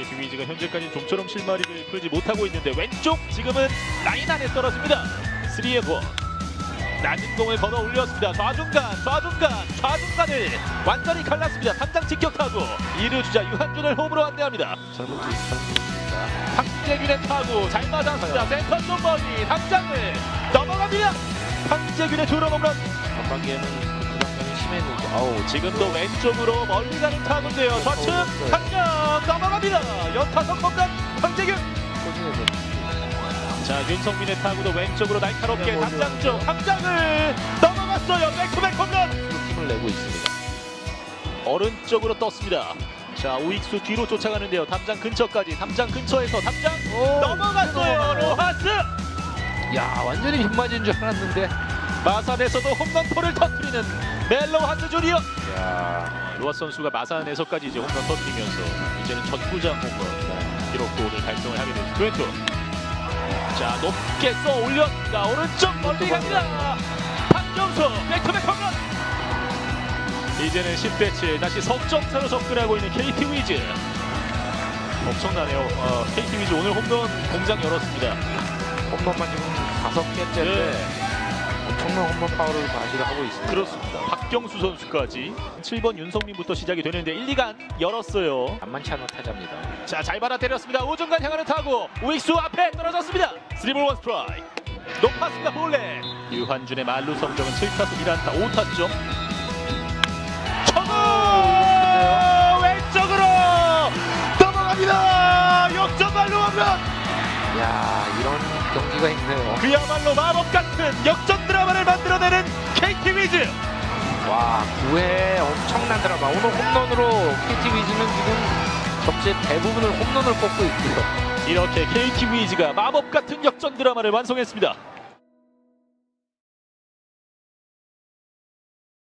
위즈가 현재까지 좀처럼 실마리를 풀지 못하고 있는데 왼쪽 지금은 라인 안에 떨어집니다. 3의 4. 낮은 공을 걷어 올렸습니다. 좌중간, 좌중간, 좌중간을 완전히 갈랐습니다. 당장 직격타구. 2루 주자 유한준을 홈으로 안내합니다. 젊은 젊습니다. 황재균의 타구 잘 맞았습니다. 센터 쪽 멀리 당장을 넘어갑니다. 황재균의 두런 홈런. 전반기에는 아우 지금도 왼쪽으로 멀리 가는 타구인데요. 좌측 당장 넘어갑니다. 연타석 홈런 황재균. 자 윤성민의 타구도 왼쪽으로 날카롭게 담장 쪽 담장을 넘어갔어요. 백투백 홈런. 힘을 내고 있습니다. 오른쪽으로 떴습니다. 자 우익수 뒤로 쫓아가는데요. 담장 근처까지 담장 근처에서 담장 넘어갔어요. 로하스. 야 완전히 빗 맞은 줄 알았는데. 마산에서도 홈런포를 터뜨리는 멜로 주니어. 야 로하 선수가 마산에서까지 이제 홈런 터뜨리면서 이제는 전구장 홈런 기록도 오늘 달성을 하게 됐습니다. 왼쪽. 자 높게 쏘 올렸다. 오른쪽 멀리 갑니다. 박경수 백투백 홈런. 이제는 10대 7 다시 석점차로 접근하고 있는 KT 위즈. 엄청나네요. 어, KT 위즈 오늘 홈런 공장 열었습니다. 홈런만 지금 다섯 개째인데 네. 엄청난 홈런 파워를 과시를 하고 있습니다. 그렇습니다. 박경수 선수까지 7번 윤성민부터 시작이 되는데 1, 2간 열었어요. 만만치 않은 타자입니다. 자, 잘 받아 때렸습니다. 우중간 향하는 타구. 우익수 앞에 떨어졌습니다. 3볼 1 스트라이크. 높았습니다. 볼넷. 유환준의 말루 성적은 7타수 1안타 5타점. 초구! 왼쪽으로 넘어갑니다. 역전 말루 홈런. 야 이런 경기가 있네요. 그야말로 마법 같은 역전 드라마를 만들어내는 KT 위즈. 와 9회 엄청난 드라마. 오늘 홈런으로 KT 위즈는 지금 적재 대부분을 홈런을 뽑고 있고요. 이렇게 KT 위즈가 마법 같은 역전 드라마를 완성했습니다.